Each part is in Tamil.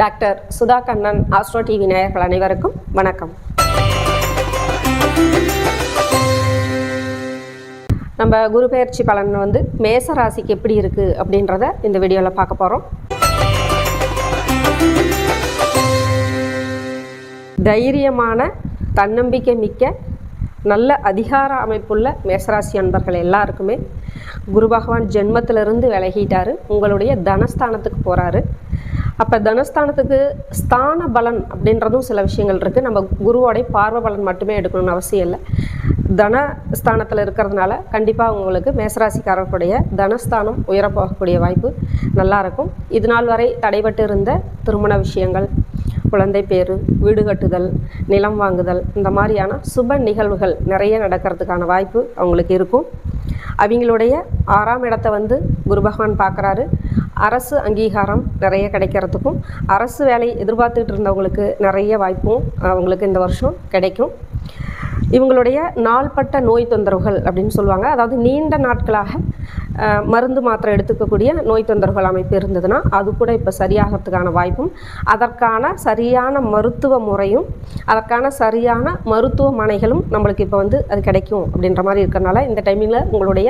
Doctor Sudha Kannan Astro TV நேயர்கள் அனைவருக்கும் வணக்கம். நம்ம குரு பயிற்சி பலன் வந்து மேச ராசிக்கு எப்படி இருக்குது அப்படின்றத இந்த வீடியோவில் பார்க்க போகிறோம் தைரியமான தன்னம்பிக்கை மிக்க நல்ல அதிகார அமைப்புள்ள மேசராசி அன்பர்கள் எல்லாருக்குமே குரு பகவான் ஜென்மத்திலிருந்து விலகிட்டார். உங்களுடைய தனஸ்தானத்துக்கு போகிறாரு அப்போ தனஸ்தானத்துக்கு ஸ்தான பலன் அப்படின்றதும் சில விஷயங்கள் இருக்குது நம்ம குருவோடைய பார்வை பலன் மட்டுமே எடுக்கணும்னு அவசியம் இல்லை. தனஸ்தானத்தில் இருக்கிறதுனால கண்டிப்பாக உங்களுக்கு மேசராசிக்காரர்களுடைய தனஸ்தானம் உயரப்போகக்கூடிய வாய்ப்பு நல்லாயிருக்கும் இது நாள் வரை தடைபட்டு இருந்த திருமண விஷயங்கள் குழந்தை பேரு வீடு கட்டுதல் நிலம் வாங்குதல் இந்த மாதிரியான சுப நிகழ்வுகள் நிறைய நடக்கிறதுக்கான வாய்ப்பு அவங்களுக்கு இருக்கும். அவங்களுடைய ஆறாம் இடத்த வந்து குரு பகவான் பார்க்குறாரு. அரசு அங்கீகாரம் நிறைய கிடைக்கிறதுக்கும் அரசு வேலை எதிர்பார்த்துட்டு இருந்தவங்களுக்கு நிறைய வாய்ப்பும் அவங்களுக்கு இந்த வருஷம் கிடைக்கும். இவங்களுடைய நாள்பட்ட நோய் தொந்தரவுகள் அப்படின்னு சொல்லுவாங்க. அதாவது நீண்ட நாட்களாக மருந்து மாத்திரை எடுத்துக்கக்கூடிய நோய் தொந்தரவுகள் அமைப்பு இருந்ததுன்னா அது கூட இப்போ சரியாகிறதுக்கான வாய்ப்பும் அதற்கான சரியான மருத்துவ முறையும் அதற்கான சரியான மருத்துவமனைகளும் நம்மளுக்கு இப்போ வந்து அது கிடைக்கும் அப்படின்ற மாதிரி இருக்கிறனால இந்த டைமிங்கில் உங்களுடைய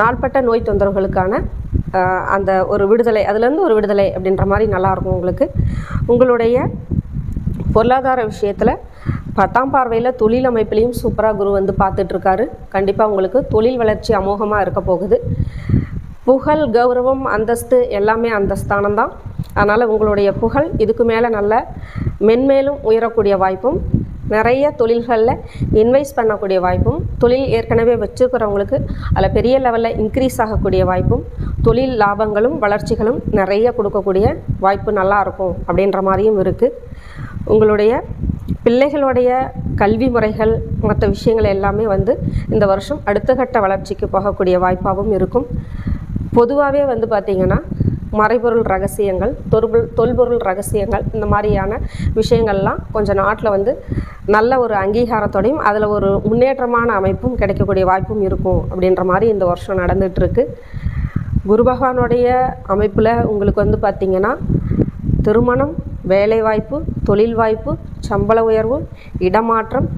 நாள்பட்ட நோய் தொந்தரவுகளுக்கான அந்த ஒரு விடுதலை அதுலேருந்து ஒரு விடுதலை அப்படின்ற மாதிரி நல்லாயிருக்கும் உங்களுக்கு. உங்களுடைய பொருளாதார விஷயத்தில் பத்தாம் பார்வையில் தொழில் அமைப்புலேயும் சூப்பராக குரு வந்து பார்த்துட்ருக்காரு. கண்டிப்பாக உங்களுக்கு தொழில் வளர்ச்சி அமோகமாக இருக்க போகுது. புகழ் கௌரவம் அந்தஸ்து எல்லாமே அந்த ஸ்தானம் தான். அதனால் உங்களுடைய புகழ் இதுக்கு மேலே நல்ல மென்மேலும் உயரக்கூடிய வாய்ப்பும் நிறைய தொழில்களில் இன்வெஸ்ட் பண்ணக்கூடிய வாய்ப்பும் தொழில் ஏற்கனவே வச்சுருக்கிறவங்களுக்கு அதில் பெரிய லெவலில் இன்க்ரீஸ் ஆகக்கூடிய வாய்ப்பும் தொழில் லாபங்களும் வளர்ச்சிகளும் நிறைய கொடுக்கக்கூடிய வாய்ப்பு நல்லா இருக்கும் அப்படின்ற மாதிரியும் இருக்குது உங்களுடைய பிள்ளைகளுடைய கல்வி முறைகள் மற்ற விஷயங்கள் எல்லாமே வந்து இந்த வருஷம் அடுத்த கட்ட வளர்ச்சிக்கு போகக்கூடிய வாய்ப்பாகவும் இருக்கும். பொதுவாகவே வந்து பார்த்திங்கன்னா மறைபொருள் ரகசியங்கள் தொல்பொருள் தொல்பொருள் ரகசியங்கள் இந்த மாதிரியான விஷயங்கள்லாம் கொஞ்சம் நாட்டில் வந்து நல்ல ஒரு அங்கீகாரத்தோடையும் அதில் ஒரு முன்னேற்றமான அமைப்பும் கிடைக்கக்கூடிய வாய்ப்பும் இருக்கும் அப்படின்ற மாதிரி இந்த வருஷம் நடந்துகிட்ருக்கு குரு பகவானுடைய அமைப்பில் உங்களுக்கு வந்து பார்த்திங்கன்னா திருமணம் வேலைவாய்ப்பு தொழில் வாய்ப்பு சம்பள உயர்வு இடமாற்றம்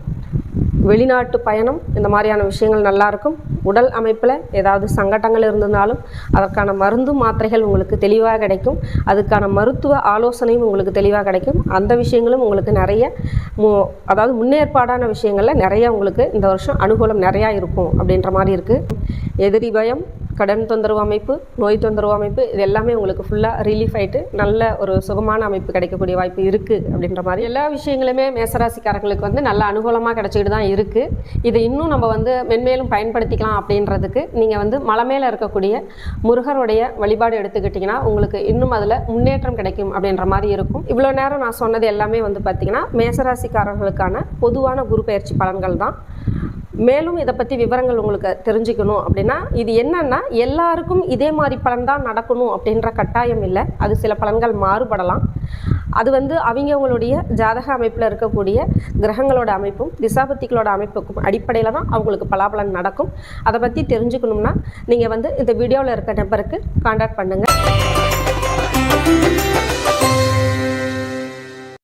வெளிநாட்டு பயணம் இந்த மாதிரியான விஷயங்கள் நல்லாயிருக்கும். உடல் அமைப்பில் ஏதாவது சங்கடங்கள் இருந்ததுனாலும் அதற்கான மருந்து மாத்திரைகள் உங்களுக்கு தெளிவாக கிடைக்கும். அதுக்கான மருத்துவ ஆலோசனையும் உங்களுக்கு தெளிவாக கிடைக்கும். அந்த விஷயங்களும் உங்களுக்கு நிறைய மு அதாவது முன்னேற்பாடான விஷயங்களில் நிறைய உங்களுக்கு இந்த வருஷம் அனுகூலம் நிறையா இருக்கும் அப்படின்ற மாதிரி இருக்குது எதிரி பயம் கடன் தொந்தரவு அமைப்பு நோய் தொந்தரவு அமைப்பு இது எல்லாமே உங்களுக்கு ஃபுல்லாக ரிலீஃப் ஆகிட்டு நல்ல ஒரு சுகமான அமைப்பு கிடைக்கக்கூடிய வாய்ப்பு இருக்குது அப்படின்ற மாதிரி. எல்லா விஷயங்களுமே மேசராசிக்காரங்களுக்கு வந்து நல்ல அனுகூலமாக கிடைச்சிக்கிட்டு தான் இருக்குது இதை இன்னும் நம்ம வந்து மென்மேலும் பயன்படுத்திக்கலாம் அப்படின்றதுக்கு நீங்கள் வந்து மலை மேலே இருக்கக்கூடிய முருகருடைய வழிபாடு எடுத்துக்கிட்டிங்கன்னா உங்களுக்கு இன்னும் அதில் முன்னேற்றம் கிடைக்கும் அப்படின்ற மாதிரி இருக்கும். இவ்வளோ நேரம் நான் சொன்னது எல்லாமே வந்து பார்த்திங்கன்னா மேசராசிக்காரர்களுக்கான பொதுவான குரு பயிற்சி பலன்கள் தான். மேலும் இதை பற்றி விவரங்கள் உங்களுக்கு தெரிஞ்சுக்கணும் அப்படின்னா இது என்னன்னா எல்லாருக்கும் இதே மாதிரி பலன் தான் நடக்கணும் அப்படின்ற கட்டாயம் இல்லை. அது சில பலன்கள் மாறுபடலாம். அது வந்து அவங்கவுங்களுடைய ஜாதக அமைப்பில் இருக்கக்கூடிய கிரகங்களோட அமைப்பும் திசாபத்திகளோட அமைப்புக்கும் அடிப்படையில் தான் அவங்களுக்கு பலாபலன் நடக்கும். அதை பற்றி தெரிஞ்சுக்கணும்னா நீங்கள் வந்து இந்த வீடியோவில் இருக்க நம்பருக்கு காண்டாக்ட் பண்ணுங்கள்